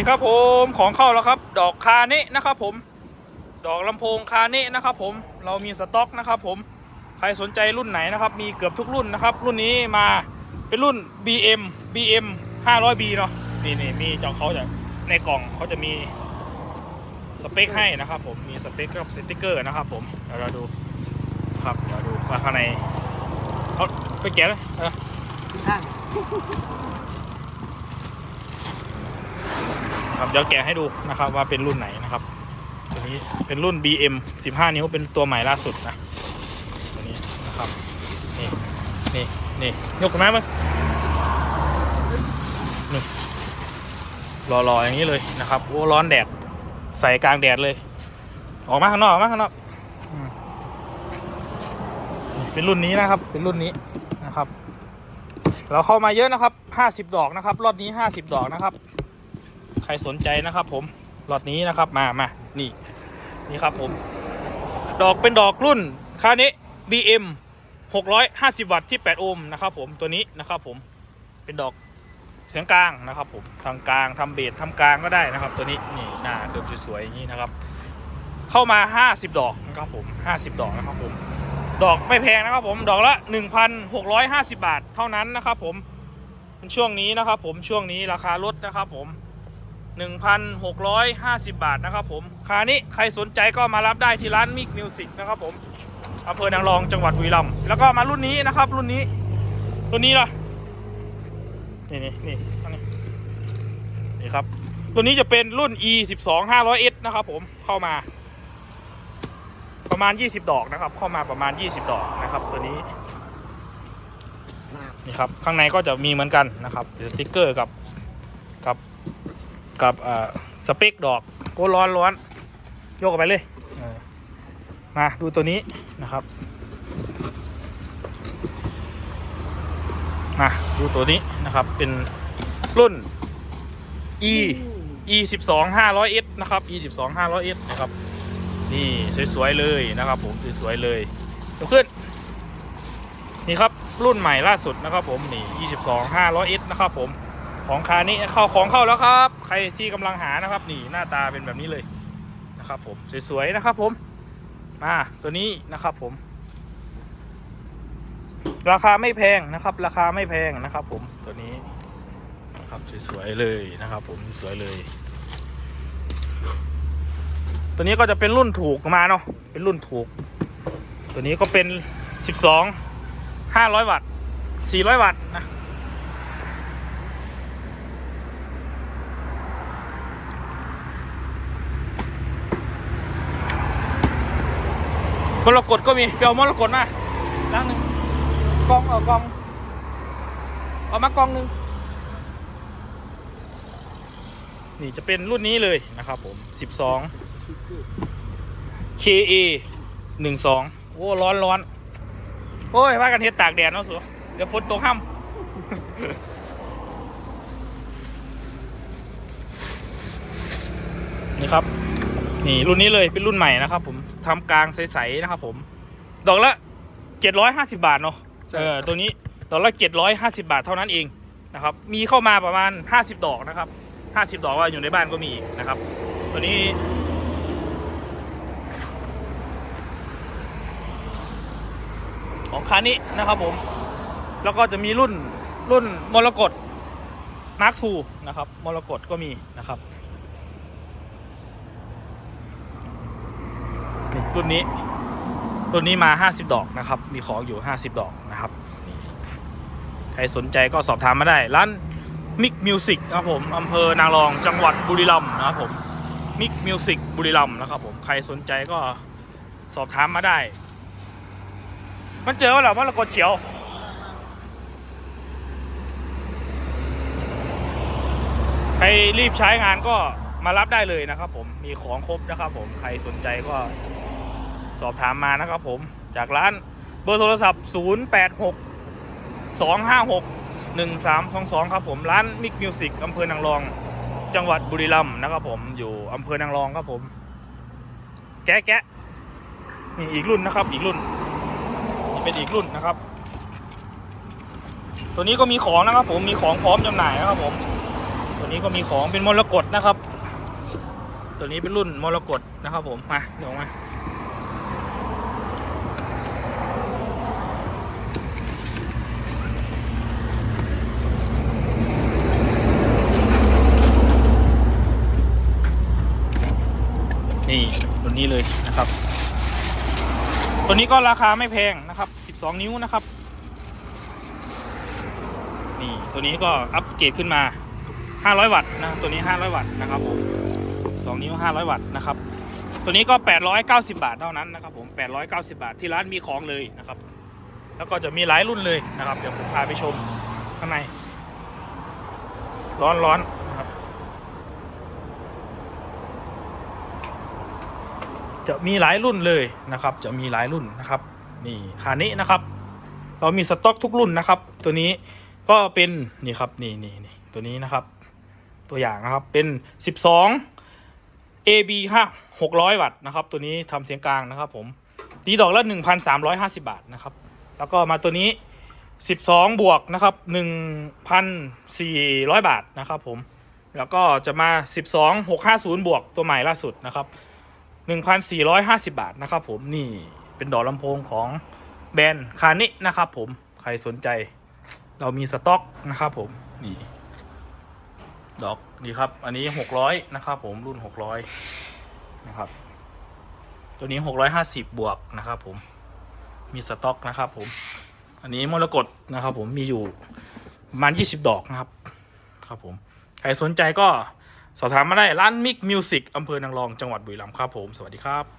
ดีครับผมของเข้าแล้วครับ ดอกคาเนะนะครับผม ดอกลำโพงคาเนะนะครับผมเรามีสต็อกนะครับผมใครสนใจรุ่นไหนนะครับ มีเกือบทุกรุ่นนะครับ รุ่นนี้มาเป็นรุ่น BM BM 500B เนาะนี่นี่มีจอเขาจะในกล่องเขาจะมีสเปคให้นะครับผมมีสเปคกับสติกเกอร์นะครับผมเดี๋ยวเราดูครับเดี๋ยวดูว่าข้างในเอาไปแกะเลยเอาข้าง ครับเดี๋ยวแกะให้ดูนะครับว่าเป็นรุ่นไหนนะครับ ตัวนี้เป็นรุ่น BM 15 นิ้วเป็นตัวใหม่ล่าสุดนะตัวนี้นะครับนี่นี่นี่ยกขึ้นมามั้งนี่รอๆอย่างนี้เลยนะครับโอ้ร้อนแดดใส่กลางแดดเลย ออกมาข้างนอกออกมาข้างนอกเป็นรุ่นนี้นะครับ เป็นรุ่นนี้นะครับ เราเข้ามาเยอะนะครับ 50 ดอกนะครับ รอบนี้ 50 ดอกนะครับ ครสนใจนะครับ ผมหลอดนี้นะครับมามานี่นี่ครับผม ดอกเป็นดอกรุ่นคาเนะ BM 650 วัตต์ที่ 8 โอห์มนะครับผมตัวนี้นะครับผมเป็นดอกเสียงกลางนะครับผมทางกลางทำเบสทำกลางก็ได้นะครับ ตัวนี้นี่หน้าเดิมสวยๆอย่างนี้นะครับ เข้ามา 50 ดอกนะครับผม50 ดอกนะครับผมดอกไม่แพงนะครับผมดอกละ 1,650 บาทเท่านั้นนะครับผมช่วงนี้นะครับผมช่วงนี้ราคาลดนะครับผม 1,650 บาทนะครับผมคานี้ใครสนใจก็มารับได้ที่ร้านมิกมิวสิกนะครับผมอำเภอนางรองจังหวัดบุรีรัมแล้วก็มารุ่นนี้นะครับรุ่นนี้ รุ่นนี้ล่ะนี่นี่นี่นนี้นี่ครับตัวนี้จะเป็นรุ่น e 1 2 500s นะครับผมเข้ามา ประมาณ 20 ดอกนะครับ เข้ามาประมาณ 20 ดอกนะครับ ตัวนี้นี่ครับข้างในก็จะมีเหมือนกันนะครับสติ๊กเกอร์กับกับ กับเอ่อสเปคดอกโอ้ร้อนร้อนโยกออกไปเลยเออมาดูตัวนี้นะครับมาดูตัวนี้นะครับเป็นรุ่น e e 1 2 500 s นะครับ e 1 2 500 s นะครับนี่สวยๆเลยนะครับผมสวยๆเลยยกขึ้นนี่ครับรุ่นใหม่ล่าสุดนะครับผมนี่ 22 500S นะครับผมของคานี้เข้าของเข้าแล้วครับ ใครที่กำลังหานะครับ นี่หน้าตาเป็นแบบนี้เลยนะครับผมสวยๆนะครับผมมาตัวนี้นะครับผม ราคาไม่แพงนะครับ ราคาไม่แพงนะครับ ผมตัวนี้นะครับสวยๆเลยนะครับ ผมสวยเลย ตัวนี้ก็จะเป็นรุ่นถูกมาเนาะเป็นรุ่นถูก ตัวนี้ก็เป็น 12ห้าร้อยวัตต์สี่ร้อยวัตต์นะ มรกตก็มีเปียวมรกตมาล้างหนึ่งกองเอากองเอามากองหนึ่งนี่จะเป็นรุ่นนี้เลยนะครับผม 12 KA 12 โอ้ ร้อนร้อนโอ้ยว่ากันเฮ็ดตากแดดเนาะสัวเดี๋ยวฝนตกห้ำนี่ครับ นี่รุ่นนี้เลยเป็นรุ่นใหม่นะครับผม ทำกลางใสๆนะครับผม ดอกละเจ็ดร้อยห้าสิบาทเนาะเออตัวนี้ดอกละเจ็ดร้อยห้าสิบาทเท่านั้นเองนะครับ มีเข้ามาประมาณห้าสิบดอกนะครับห้าสิบดอกว่าอยู่ในบ้านก็มีอีกนะครับ ตัวนี้ ของคานินะครับผม แล้วก็จะมีรุ่นรุ่นมรกตมาร์คทูนะครับมรกตก็มีนะครับ นี่รุ่นนี้ รุ่นนี้มา50ดอกนะครับ มีของอยู่50ดอกนะครับ ใครสนใจก็สอบถามมาได้ ร้านมิกมิวสิกนะครับผมอำเภอนางรองจังหวัดบุรีรัมย์นะครับผมมิกมิวสิกบุรีรัมย์นะครับผม ใครสนใจก็สอบถามมาได้ มันเจอว่าหรอมรกตเฉียวใครรีบใช้งานก็มารับได้เลยนะครับผมมีของครบนะครับผมใครสนใจก็ สอบถามมานะครับผมจากร้านเบอร์โทรศัพท์ 086 256 1322 ครับผมร้านมิกมิวสิกอำเภอนางรอง จังหวัดบุรีรัมย์นะครับผมอยู่อำเภอนางรองครับผม แกะแกะนี่อีกรุ่นนะครับ อีกรุ่นนี่เป็นอีกรุ่นนะครับ ตัวนี้ก็มีของนะครับ ผมมีของพร้อมจำหน่ายนะครับผม ตัวนี้ก็มีของเป็นมรกตนะครับ ตัวนี้เป็นรุ่นมรกตนะครับ ผมมาเดี๋ยวมา นี่ตัวนี้เลยนะครับ ตัวนี้ก็ราคาไม่แพงนะครับ 12 นิ้วนะครับ นี่ตัวนี้ก็อัปเกรดขึ้นมา 500 วัตต์นะ ตัวนี้ 500 วัตต์นะครับผม2นิ้ว 500 วัตต์นะครับ ตัวนี้ก็ 890 บาทเท่านั้นนะครับผม 890 บาทที่ร้านมีของเลยนะครับ แล้วก็จะมีหลายรุ่นเลยนะครับ เดี๋ยวผมพาไปชมข้างใน ร้อนร้อนนะครับ จะมีหลายรุ่นเลยนะครับ จะมีหลายรุ่นนะครับ นี่คานี้นะครับ เรามีสต็อกทุกรุ่นนะครับ ตัวนี้ก็เป็นนี่ครับนี่นี่นี่ตัวนี้นะครับ ตัวอย่างนะครับเป็น 12 AB 5 600 วัตต์นะครับ ตัวนี้ทำเสียงกลางนะครับผมตีดอกละ 1,350 บาทนะครับ แล้วก็มาตัวนี้ 12 บวกนะครับ 1,400 บาทนะครับผมแล้วก็จะมา 12 650 บวกตัวใหม่ล่าสุดนะครับ 1,450 บาทนะครับผมนี่เป็นดอกลำโพงของแบรนด์คานินะครับผมใครสนใจเรามีสต็อกนะครับผมนี่ดอกนี่ครับ อันนี้ 600นะครับผมรุ่น 600นะครับ ตัวนี้ 650 บวกนะครับผมมีสต็อกนะครับผม อันนี้มรกตนะครับผมมีอยู่ประมาณ 20 ดอกนะครับครับผม ใครสนใจก็ สอบถามมาได้ร้านมิกมิวสิกอำเภอนางรองจังหวัดบุรีรัมย์ครับผม สวัสดีครับ